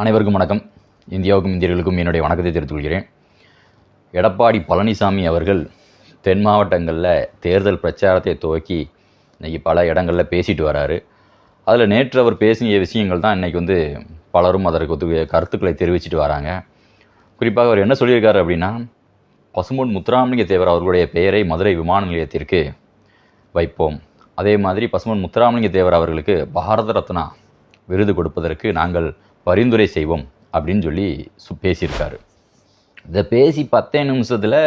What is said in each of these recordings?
அனைவருக்கும் வணக்கம். இந்தியாவுக்கும் இந்தியர்களுக்கும் என்னுடைய வணக்கத்தை தெரிவித்துக்கொள்கிறேன் எடப்பாடி பழனிசாமி அவர்கள் தென் மாவட்டங்களில் தேர்தல் பிரச்சாரத்தை துவக்கி இன்றைக்கி பல இடங்களில் பேசிட்டு வராரு. அதில் நேற்று அவர் பேசிய விஷயங்கள் தான் இன்றைக்கி வந்து பலரும் அதற்கு ஒத்து கருத்துக்களை தெரிவிச்சிட்டு வராங்க. குறிப்பாக அவர் என்ன சொல்லியிருக்காரு அப்படின்னா பசும்பொன் முத்துராமலிங்க தேவர் அவர்களுடைய பெயரை மதுரை விமான நிலையத்திற்கு வைப்போம். அதே மாதிரி பசும்பொன் முத்துராமலிங்க தேவர் அவர்களுக்கு பாரத ரத்னா விருது கொடுப்பதற்கு நாங்கள் பரிந்துரை செய்வோம் அப்படின்னு சொல்லி சு பேசியிருக்காரு. இதை பேசி பத்தே நிமிஷத்தில்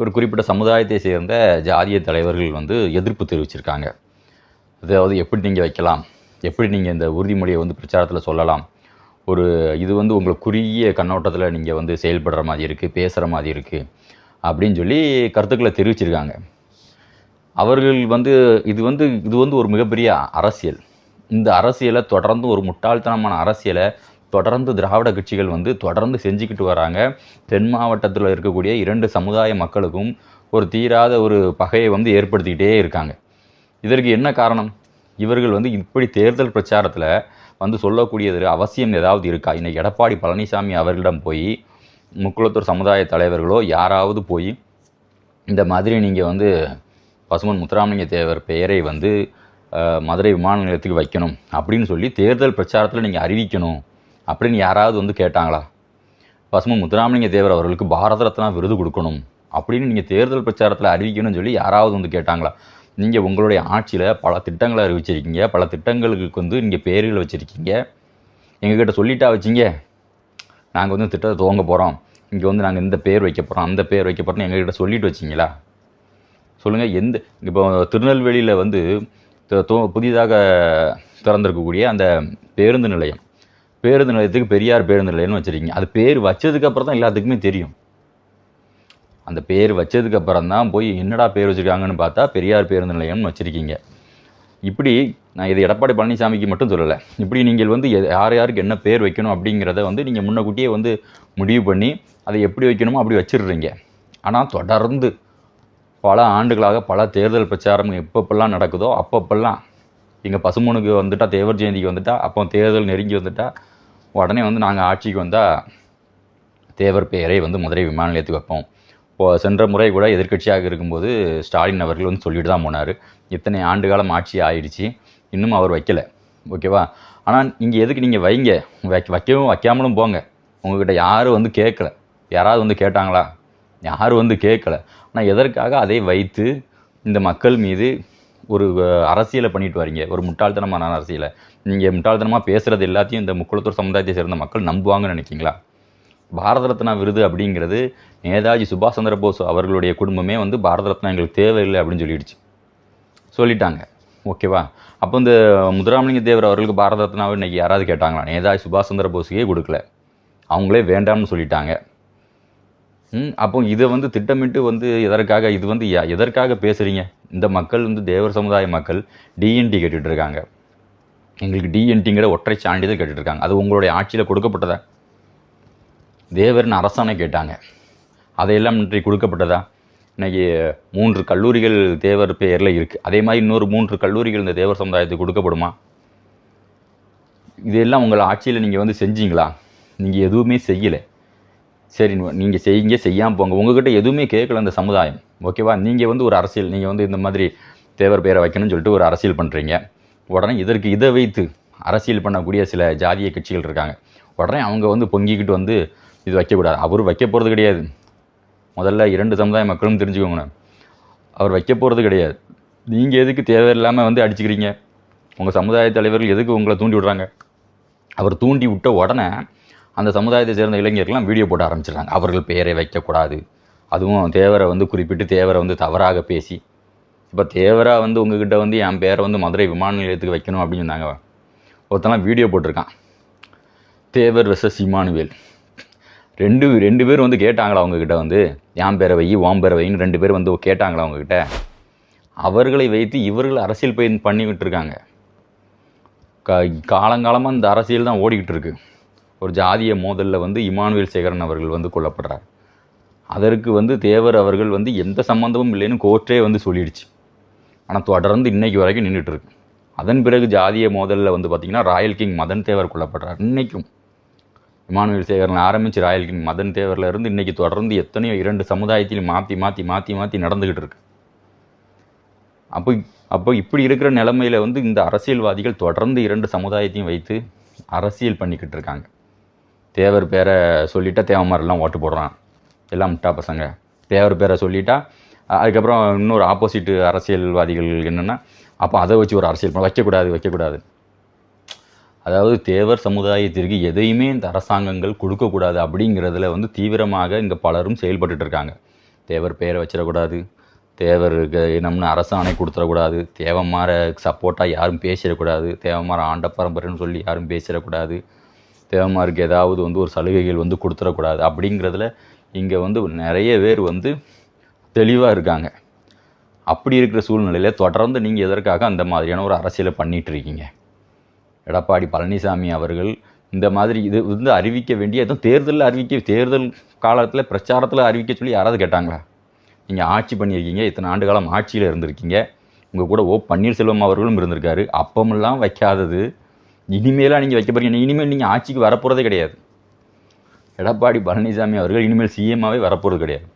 ஒரு குறிப்பிட்ட சமுதாயத்தை சேர்ந்த ஜாதிய தலைவர்கள் வந்து எதிர்ப்பு தெரிவிச்சிருக்காங்க. அதாவது எப்படி நீங்கள் வைக்கலாம்? எப்படி நீங்கள் இந்த உறுதிமொழியை வந்து பிரச்சாரத்தில் சொல்லலாம்? ஒரு இது வந்து உங்களுக்கு குறுகிய கண்ணோட்டத்தில் நீங்கள் வந்து செயல்படுற மாதிரி இருக்குது பேசுகிற மாதிரி இருக்குது அப்படின்னு சொல்லி கருத்துக்களை தெரிவிச்சிருக்காங்க. அவர்கள் வந்து இது வந்து இது வந்து ஒரு மிகப்பெரிய அரசியல். இந்த அரசியலை தொடர்ந்து ஒரு முட்டாள்தனமான அரசியலை தொடர்ந்து திராவிட கட்சிகள் வந்து தொடர்ந்து செஞ்சுக்கிட்டு வராங்க. தென் மாவட்டத்தில் இருக்கக்கூடிய இரண்டு சமுதாய மக்களுக்கும் ஒரு தீராத ஒரு பகையை வந்து ஏற்படுத்திக்கிட்டே இருக்காங்க. இதற்கு என்ன காரணம்? இவர்கள் வந்து இப்படி தேர்தல் பிரச்சாரத்தில் வந்து சொல்லக்கூடியது அவசியம் ஏதாவது இருக்கா? இன்றைக்கி எடப்பாடி பழனிசாமி அவர்களிடம் போய் முக்குளத்தூர் சமுதாய தலைவர்களோ யாராவது போய் இந்த மாதிரி நீங்கள் வந்து பசுமன் முத்துராமலிங்க தேவர் பெயரை வந்து மதுரை விமான நிலையத்துக்கு வைக்கணும் அப்படின்னு சொல்லி தேர்தல் பிரச்சாரத்தில் நீங்கள் அறிவிக்கணும் அப்படின்னு யாராவது வந்து கேட்டாங்களா? பசும முத்துராமலிங்க தேவர் அவர்களுக்கு பாரத ரத்னா விருது கொடுக்கணும் அப்படின்னு நீங்கள் தேர்தல் பிரச்சாரத்தில் அறிவிக்கணும்னு சொல்லி யாராவது வந்து கேட்டாங்களா? நீங்கள் உங்களுடைய ஆட்சியில் பல திட்டங்களை அறிவிச்சிருக்கீங்க பல திட்டங்களுக்கு வந்து நீங்கள் பேர்கள் வச்சுருக்கீங்க. எங்ககிட்ட சொல்லிட்டா வச்சிங்க. நாங்கள் வந்து திட்டத்தை துவங்க போகிறோம் இங்கே வந்து நாங்கள் இந்த பேர் வைக்க போகிறோம் அந்த பேர் வைக்க போகிறோம்னு எங்ககிட்ட சொல்லிட்டு வச்சிங்களா? சொல்லுங்கள் எந்த இப்போ திருநெல்வேலியில் வந்து புதிதாக திறந்திருக்கக்கூடிய அந்த பேருந்து நிலையம். பேருந்து நிலையத்துக்கு பெரியார் பேருந்து நிலையம்னு வச்சுருக்கீங்க. அது பேர் வச்சதுக்கப்புறம் தான் எல்லாத்துக்குமே தெரியும். அந்த பேர் வச்சதுக்கப்புறம் தான் போய் என்னடா பேர் வச்சுருக்காங்கன்னு பார்த்தா பெரியார் பேருந்து நிலையம்னு வச்சுருக்கீங்க. இப்படி நான் இது எடப்பாடி பழனிசாமிக்கு மட்டும் சொல்லலை. இப்படி நீங்கள் வந்து யார் யாருக்கு என்ன பேர் வைக்கணும் அப்படிங்கிறத வந்து நீங்கள் முன்னக்கூட்டியே வந்து முடிவு பண்ணி அதை எப்படி வைக்கணுமோ அப்படி வச்சிடுறீங்க. ஆனால் தொடர்ந்து பல ஆண்டுகளாக பல தேர்தல் பிரச்சாரம் எப்பப்பெல்லாம் நடக்குதோ அப்பப்பெல்லாம் எங்கள் பசுமனுக்கு வந்துட்டால் தேவர் ஜெயந்திக்கு வந்துட்டால் அப்போ தேர்தல் நெருங்கி வந்துட்டால் உடனே வந்து நாங்கள் ஆட்சிக்கு வந்தால் தேவர் பெயரை வந்து மதுரை விமான நிலையத்துக்கு வைப்போம். இப்போ சென்ற முறை கூட எதிர்க்கட்சியாக இருக்கும்போது ஸ்டாலின் அவர்கள் வந்து சொல்லிட்டு தான் போனார். இத்தனை ஆண்டு காலம் ஆட்சி ஆயிடுச்சு இன்னும் அவர் வைக்கல. ஓகேவா ஆனால் இங்கே எதுக்கு நீங்கள் வைங்க? வைக்க வைக்கவும் வைக்காமலும் போங்க. உங்ககிட்ட யாரும் வந்து கேட்கல. யாராவது வந்து கேட்டாங்களா? யாரும் வந்து கேட்கல. ஆனால் எதற்காக அதை வைத்து இந்த மக்கள் மீது ஒரு அரசியலை பண்ணிட்டு வரீங்க? ஒரு முட்டாள்தனமான அரசியலை. நீங்கள் முட்டாள்தனமாக பேசுகிறது எல்லாத்தையும் இந்த முக்குளத்தூர் சமுதாயத்தை சேர்ந்த மக்கள் நம்புவாங்கன்னு நினைக்கிங்களா பாரத ரத்னா விருது அப்படிங்கிறது நேதாஜி சுபாஷ் சந்திர போஸ் அவர்களுடைய குடும்பமே வந்து பாரத ரத்னா எங்களுக்கு தேவையில்லை அப்படின்னு சொல்லிடுச்சு. சொல்லிட்டாங்க. ஓகேவா? அப்போ இந்த முதுராமலிங்க தேவர் அவர்களுக்கு பாரத ரத்னாவை இன்றைக்கி யாராவது கேட்டாங்களா? நேதாஜி சுபாஷ் சந்திர போஸுக்கே கொடுக்கல. அவங்களே வேண்டாம்னு சொல்லிட்டாங்க. அப்போ இதை வந்து திட்டமிட்டு வந்து எதற்காக இது வந்து யா- எதற்காக பேசுகிறீங்க இந்த மக்கள் வந்து தேவர் சமுதாய மக்கள் டிஎன்டி கேட்டுட்டு இருக்காங்க எங்களுக்கு டிஎன்டிங்கிற ஒற்றை சான்றிதழ் கேட்டுட்டு இருக்காங்க அது உங்களுடைய ஆட்சியில் கொடுக்கப்பட்டதா? தேவர்னு அரசாணை கேட்டாங்க. அதையெல்லாம் இன்றைக்கு கொடுக்கப்பட்டதா? இன்றைக்கி மூன்று கல்லூரிகள் தேவர் பெயரில் இருக்குது அதே மாதிரி இன்னொரு மூன்று கல்லூரிகள் இந்த தேவர் சமுதாயத்துக்கு கொடுக்கப்படுமா? இதெல்லாம் உங்கள் ஆட்சியில் நீங்கள் வந்து செஞ்சீங்களா? நீங்கள் எதுவுமே செய்யலை. சரி நீங்கள் செய்யுங்க செய்யாமல் போங்க. உங்ககிட்ட எதுவுமே கேட்கல அந்த சமுதாயம். ஓகேவா நீங்கள் வந்து ஒரு அரசியல் நீங்கள் வந்து இந்த மாதிரி தேவர் பெயரை வைக்கணும்னு சொல்லிட்டு ஒரு அரசியல் பண்ணுறீங்க உடனே இதற்கு இதை வைத்து அரசியல் பண்ணக்கூடிய சில ஜாதிய கட்சிகள் இருக்காங்க. உடனே அவங்க வந்து பொங்கிக்கிட்டு வந்து இது வைக்கக்கூடாது. அவர் வைக்க போகிறது கிடையாது. முதல்ல இரண்டு சமுதாய மக்களும் தெரிஞ்சுக்கோங்க அவர் வைக்க போகிறது கிடையாது. நீங்கள் எதுக்கு தேவையில்லாமல் வந்து அடிச்சுக்கிறீங்க? உங்கள் சமுதாய தலைவர்கள் எதுக்கு உங்களை தூண்டி விடுறாங்க? அவர் தூண்டி விட்ட உடனே அந்த சமுதாயத்தை சேர்ந்த இளைஞர்கள்லாம் வீடியோ போட ஆரம்பிச்சிடுறாங்க. அவர்கள் பெயரை வைக்கக்கூடாது. அதுவும் தேவரை வந்து குறிப்பிட்டு தேவரை வந்து தவறாக பேசி இப்போ தேவரா வந்து உங்ககிட்ட வந்து என் பேரை வந்து மதுரை விமான நிலையத்துக்கு வைக்கணும் அப்படின்னு சொன்னாங்க. ஒருத்தலாம் வீடியோ போட்டிருக்கான். தேவர் வெர்சஸ் இமானுவேல். ரெண்டு ரெண்டு பேர் வந்து கேட்டாங்களா அவங்கக்கிட்ட வந்து என் பேரை வை ஓம் பேரை வைன்னு ரெண்டு பேர் வந்து கேட்டாங்களா அவங்கக்கிட்ட அவர்களை வைத்து இவர்கள் அரசியல் பயன் பண்ணிக்கிட்டு இருக்காங்க க காலங்காலமாக இந்த அரசியல் தான் ஓடிக்கிட்டு இருக்குது ஒரு ஜாதிய மோதலில் வந்து இமானுவேல் சேகரன் அவர்கள் வந்து கொல்லப்படுறார். அதற்கு வந்து தேவர் அவர்கள் வந்து எந்த சம்மந்தமும் இல்லைன்னு கோர்ட்டே வந்து சொல்லிடுச்சு. ஆனால் தொடர்ந்து இன்னைக்கு வரைக்கும் நின்றுட்டு இருக்கு. அதன் பிறகு ஜாதிய மோதலில் வந்து பார்த்திங்கன்னா ராயல் கிங் மதன் தேவர் கொல்லப்படுறார் இன்றைக்கும் இமானுவேல் சேகரன் ஆரம்பித்து ராயல் கிங் மதன் தேவரில் இருந்து இன்றைக்கி தொடர்ந்து எத்தனையோ இரண்டு சமுதாயத்திலையும் மாற்றி மாற்றி மாற்றி மாற்றி நடந்துக்கிட்டு இருக்கு. அப்போ அப்போ இப்படி இருக்கிற நிலமையில் வந்து இந்த அரசியல்வாதிகள் தொடர்ந்து இரண்டு சமுதாயத்தையும் வைத்து அரசியல் பண்ணிக்கிட்டு இருக்காங்க. தேவர் பேரை சொல்லிட்டா தேவமாரெல்லாம் ஓட்டு போடுறான். எல்லாம் முட்டா பசங்க. தேவர் பேரை சொல்லிட்டா அதுக்கப்புறம் இன்னொரு ஆப்போசிட் அரசியல்வாதிகள் என்னென்னா அப்போ அதை வச்சு ஒரு அரசியல் வைக்கக்கூடாது வைக்கக்கூடாது. அதாவது தேவர் சமுதாயத்திற்கு எதையுமே இந்த அரசாங்கங்கள் கொடுக்கக்கூடாது அப்படிங்கிறதுல வந்து தீவிரமாக இங்கே பலரும் செயல்பட்டுட்டு இருக்காங்க தேவர் பேரை வச்சிடக்கூடாது தேவருக்கு இனம்னு அரசாணை கொடுத்துடக்கூடாது தேவமார சப்போர்ட்டாக யாரும் பேசிடக்கூடாது தேவமார ஆண்ட பரம்பரைன்னு சொல்லி யாரும் பேசிடக்கூடாது தேவமாருக்கு ஏதாவது வந்து ஒரு சலுகைகள் வந்து கொடுத்துடக்கூடாது. அப்படிங்கிறதுல இங்கே வந்து நிறைய பேர் வந்து தெளிவாக இருக்காங்க. அப்படி இருக்கிற சூழ்நிலையில் தொடர்ந்து நீங்கள் எதற்காக அந்த மாதிரியான ஒரு அரசியலை பண்ணிகிட்ருக்கீங்க இருக்கீங்க? எடப்பாடி பழனிசாமி அவர்கள் இந்த மாதிரி இது வந்து அறிவிக்க வேண்டிய எதுவும் தேர்தலில் அறிவிக்க தேர்தல் காலத்தில் பிரச்சாரத்தில் அறிவிக்க சொல்லி யாராவது கேட்டாங்களா? நீங்கள் ஆட்சி பண்ணியிருக்கீங்க இத்தனை ஆண்டு காலம் ஆட்சியில் இருந்திருக்கீங்க. உங்கள் கூட ஓ பன்னீர்செல்வம் அவர்களும் இருந்திருக்காரு. அப்பமெல்லாம் வைக்காதது இனிமேலாம் நீங்கள் வைக்க போகிறீங்க இனிமேல் நீங்கள் ஆட்சிக்கு வரப்போகிறதே கிடையாது. எடப்பாடி பழனிசாமி அவர்கள் இனிமேல் சிஎம்மாவே வரப்போகிறது கிடையாது.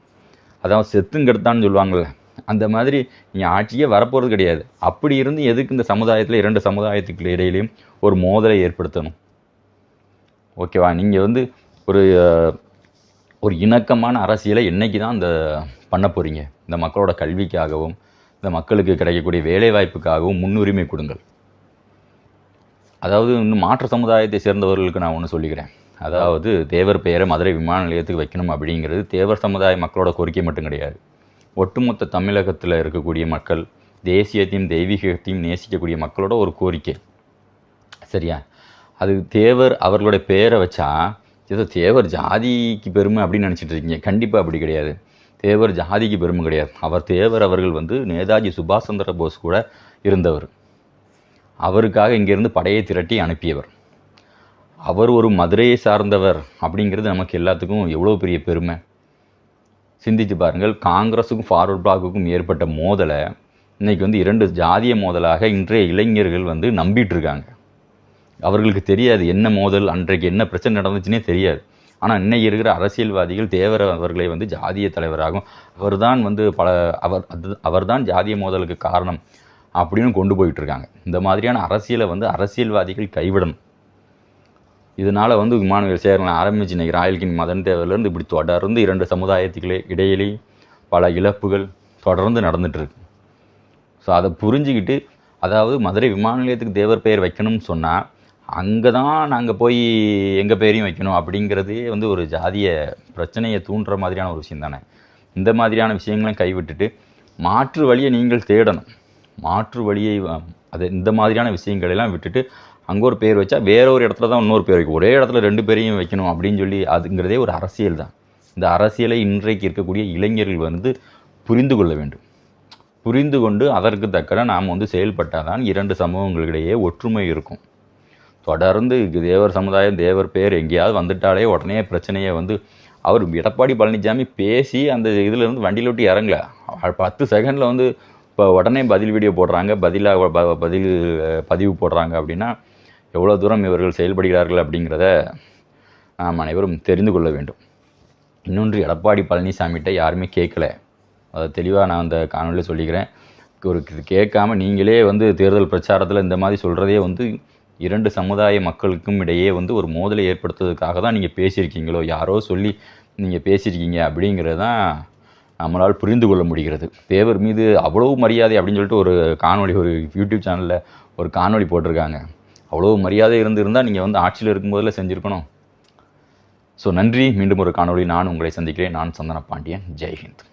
அதான் செத்துங்கெடுத்தான்னு சொல்லுவாங்கள்ல அந்த மாதிரி நீங்கள் ஆட்சியே வரப்போகிறது கிடையாது. அப்படி இருந்து எதுக்கு இந்த சமுதாயத்தில் இரண்டு சமுதாயத்துக்கு இடையிலையும் ஒரு மோதலை ஏற்படுத்தணும்? ஓகேவா? நீங்கள் வந்து ஒரு ஒரு இணக்கமான அரசியலை என்றைக்கு தான் இந்த பண்ண போகிறீங்க இந்த மக்களோட கல்விக்காகவும் இந்த மக்களுக்கு கிடைக்கக்கூடிய வேலைவாய்ப்புக்காகவும் முன்னுரிமை கொடுங்கள். அதாவது இன்னும் மாற்று சமுதாயத்தை சேர்ந்தவர்களுக்கு நான் ஒன்று சொல்லிக்கிறேன். அதாவது தேவர் பெயரை மதுரை விமான நிலையத்துக்கு வைக்கணும் அப்படிங்கிறது தேவர் சமுதாய மக்களோட கோரிக்கை மட்டும் கிடையாது. ஒட்டுமொத்த தமிழகத்தில் இருக்கக்கூடிய மக்கள் தேசியத்தையும் தெய்வீகத்தையும் நேசிக்கக்கூடிய மக்களோட ஒரு கோரிக்கை. சரியா? அது தேவர் அவர்களுடைய பெயரை வச்சா ஏதோ தேவர் ஜாதிக்கு பெருமை அப்படின்னு நினச்சிட்டு இருக்கீங்க. கண்டிப்பாக அப்படி கிடையாது. தேவர் ஜாதிக்கு பெருமை கிடையாது. அவர் தேவர் அவர்கள் வந்து நேதாஜி சுபாஷ் சந்திர போஸ் கூட இருந்தவர். அவருக்காக இங்கேருந்து படையை திரட்டி அனுப்பியவர். அவர் ஒரு மதுரையை சார்ந்தவர் அப்படிங்கிறது நமக்கு எல்லாத்துக்கும் எவ்வளோ பெரிய பெருமை? சிந்திச்சு பாருங்கள் காங்கிரஸுக்கும் ஃபார்வர்ட் பிளாக்குக்கும் ஏற்பட்ட மோதலை இன்றைக்கி வந்து இரண்டு ஜாதிய மோதலாக இன்றைய இளைஞர்கள் வந்து நம்பிட்டுருக்காங்க. அவர்களுக்கு தெரியாது என்ன மோதல் அன்றைக்கு என்ன பிரச்சனை நடந்துச்சுன்னே தெரியாது. ஆனால் இன்னைக்கு இருக்கிற அரசியல்வாதிகள் தேவர அவர்களை வந்து ஜாதிய தலைவராகும் அவர்தான் வந்து பல அவர் அது அவர்தான் ஜாதிய மோதலுக்கு காரணம். அப்படின்னு கொண்டு போயிட்டு இருக்காங்க இந்த மாதிரியான அரசியலை வந்து அரசியல்வாதிகள் கைவிடணும். இதனால் வந்து விமானவியல் சேரலாம் ஆரம்பிச்சு இன்னைக்கு ராயல்கின் மதன் தேவையிலேருந்து இப்படி தொடர்ந்து இரண்டு சமுதாயத்துக்களே இடையிலே பல இழப்புகள் தொடர்ந்து நடந்துகிட்ருக்கு ஸோ அதை புரிஞ்சுக்கிட்டு அதாவது மதுரை விமான நிலையத்துக்கு தேவர் பெயர் வைக்கணும்னு சொன்னால் அங்கே தான் நாங்கள் போய் எங்கள் பேரையும் வைக்கணும் அப்படிங்கிறதே வந்து ஒரு ஜாதிய பிரச்சனையை தூண்டுற மாதிரியான ஒரு விஷயம் தானே இந்த மாதிரியான விஷயங்களையும் கைவிட்டுட்டு மாற்று வழியை நீங்கள் தேடணும். மாற்று வழியை அது இந்த மாதிரியான விஷயங்களெல்லாம் விட்டுட்டு அங்கே ஒரு பேர் வச்சா வேற ஒரு இடத்துல தான் இன்னொரு பேர் வைக்கும். ஒரே இடத்துல ரெண்டு பேரையும் வைக்கணும் அப்படின்னு சொல்லி அதுங்கிறதே ஒரு அரசியல் தான். இந்த அரசியலை இன்றைக்கு இருக்கக்கூடிய இளைஞர்கள் வந்து புரிந்து கொள்ள வேண்டும். புரிந்து கொண்டு அதற்கு தக்கன நாம் வந்து செயல்பட்டால் தான் இரண்டு சமூகங்களுக்கிடையே ஒற்றுமை இருக்கும். தொடர்ந்து தேவர் சமுதாயம் தேவர் பேர் எங்கேயாவது வந்துட்டாலே உடனே பிரச்சனையை வந்து அவர் எடப்பாடி பழனிசாமி பேசி அந்த இதில் இருந்து வண்டியில் விட்டு இறங்கல. பத்து செகண்டில் வந்து இப்போ உடனே பதில் வீடியோ போடுறாங்க. பதிலாக ப- பதில் பதிவு போடுறாங்க அப்படின்னா எவ்வளோ தூரம் இவர்கள் செயல்படுகிறார்கள் அப்படிங்கிறத நாம் அனைவரும் தெரிந்து கொள்ள வேண்டும். இன்னொன்று எடப்பாடி பழனிசாமிகிட்ட யாருமே கேட்கல. அதை தெளிவாக நான் அந்த காணொலியில் சொல்லிக்கிறேன். ஒரு இது கேட்காம நீங்களே வந்து தேர்தல் பிரச்சாரத்தில் இந்த மாதிரி சொல்கிறதே வந்து இரண்டு சமுதாய மக்களுக்கும் இடையே வந்து ஒரு மோதலை ஏற்படுத்துவதற்காக தான் நீங்கள் பேசியிருக்கீங்களோ? யாரோ சொல்லி நீங்கள் பேசியிருக்கீங்க அப்படிங்கிறது தான் நம்மளால் புரிந்து கொள்ள முடிகிறது. தேவர் மீது அவ்வளவு மரியாதை அப்படின்னு சொல்லிட்டு ஒரு காணொளி ஒரு யூடியூப் சேனலில் ஒரு காணொளி போட்டிருக்காங்க. அவ்வளோ மரியாதை இருந்து இருந்தால் நீங்கள் வந்து ஆட்சியில் இருக்கும்போதில் செஞ்சுருக்கணும். ஸோ நன்றி. மீண்டும் ஒரு காணொளி. நான் உங்களை சந்திக்கிறேன். நான் சந்தன பாண்டியன் ஜெய்ஹிந்த்